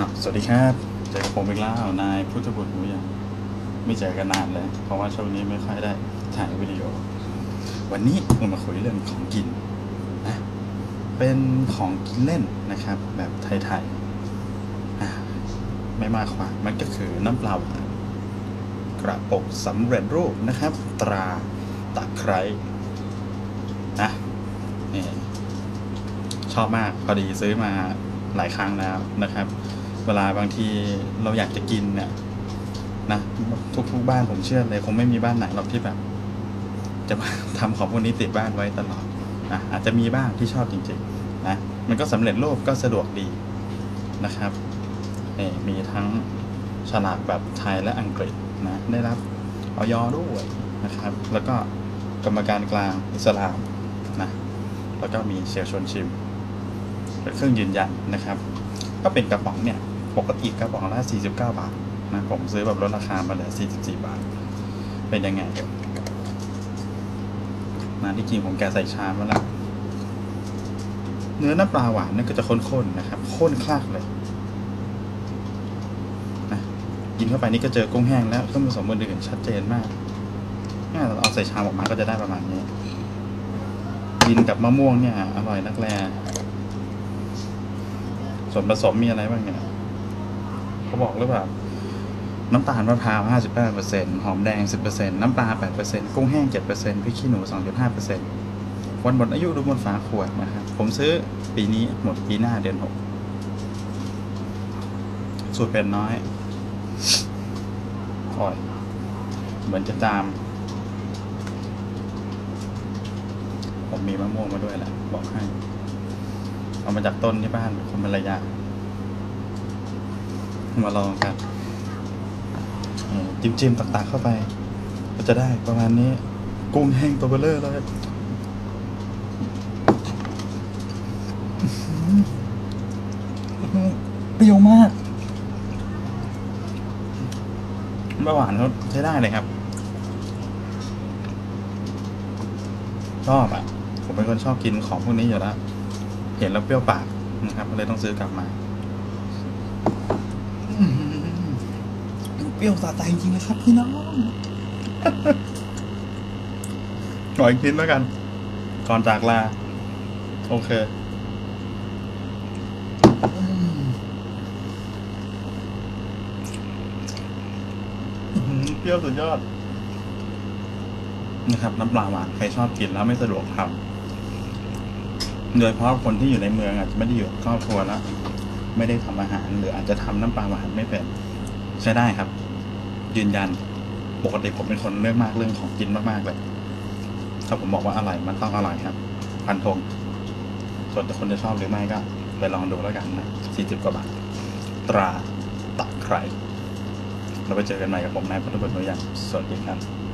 ครับสวัสดีครับเจอกับผมอีกแล้วนายพุทธบุตรหนูยังไม่เจอกันนานเลย เพราะว่าช่วงนี้ไม่ค่อยได้ถ่ายวิดีโอ วันนี้เรามาคุยเรื่องของกินนะเป็นของกินเล่นนะครับ แบบไทยๆไม่มากกว่ามันก็คือน้ำเปล่าหวานกระปุกสำเร็จรูปนะครับ ตราตะไคร้นะนี่ชอบมากพอดีซื้อมาหลายครั้งแล้วนะครับ เวลาบางทีเราอยากจะกินเนี่ยนะทุกๆบ้านผมเชื่อเลย คงไม่มีบ้านไหนหรอกที่แบบ จะมาทำของพวกนี้ติดบ้านไว้ตลอดนะอาจจะมีบ้างที่ชอบจริงๆนะมันก็สำเร็จรูปก็สะดวกดีนะครับนี่มีทั้งฉลากแบบไทยและอังกฤษนะได้รับออยด้วยนะครับ แล้วก็กรรมการกลางอิสลามนะแล้วก็มีเชลชวนชิมเป็นเครื่องยืนยันนะครับ ก็เป็นกระป๋องเนี่ย ปกติกระป๋องละ49 บาทนะผมซื้อแบบลดราคามาเหลือ44 บาท เป็นยังไงเดี๋ยวนะที่จริงผมแกใส่ชามาแล้วเนื้อน้ำปลาหวานนี่ก็จะข้นๆนะครับข้นคลักเลยนะกินเข้าไปนี่ก็เจอกุ้งแห้งแล้วเครื่องผสมอื่นๆชัดเจนมากเนี่ยเราเอาใส่ชามออกมาก็จะได้ประมาณนี้กินกับมะม่วงเนี่ยอร่อยนักแลส่วนผสมมีอะไรบ้างเนี่ย เขาบอกหรือเปล่า น้ำตาลมะพร้าว 58%หอมแดง 10%น้ำปลา 8%กุ้งแห้ง 7%พริกขี้หนู 2.5%วันหมดอายุดูบนฝาขวดนะครับ ผมซื้อปีนี้หมดปีหน้าเดือน6สูตรเป็นน้อยอ่อย เหมือนจะจาม ผมมีมะม่วงมาด้วยแหละ บอกให้ เอามาจากต้นที่บ้านคุณภรรยา มาลองกันอืมจิ้มจิ้มตักๆเข้าไป ก็จะได้ประมาณนี้ กุ้งแห้งตัวเบลเลอร์เลยเปรี้ยวมากเบาหวานเขาใช้ได้เลยครับ ชอบอะ ผมเป็นคนชอบกินของพวกนี้อยู่แล้ว เห็นแล้วเปรี้ยวปากนะครับ เลยต้องซื้อกลับมา เปรี้ยวสะใจจริงๆนะครับพี่น้องขออีกชิ้นแล้วกัน ก่อนจากลา โอเคอื้อหือเปรี้ยวสุดยอด นะครับ น้ำปลาหวานใครชอบกินแล้วไม่สะดวกทำโดยเฉพาะคนที่อยู่ในเมืองอาจจะไม่ได้อยู่กับครอบครัวแล้ว ไม่ได้ทำอาหาร หรืออาจจะทำน้ำปลาหวานไม่เป็นใช้ได้ครับ ยืนยันปกติผมเป็นคนเรื่องมากเรื่องของกินมากๆเลยถ้าผมบอกว่าอร่อยมันต้องอร่อยครับพันธงส่วนแต่คนจะชอบหรือไม่ก็ไปลองดูแล้วกันนะสี่สิบกว่าบาท ตราตะไคร้เราไปเจอกันใหม่กับผมนายพุทธบุตรนุยังสวัสดีครับ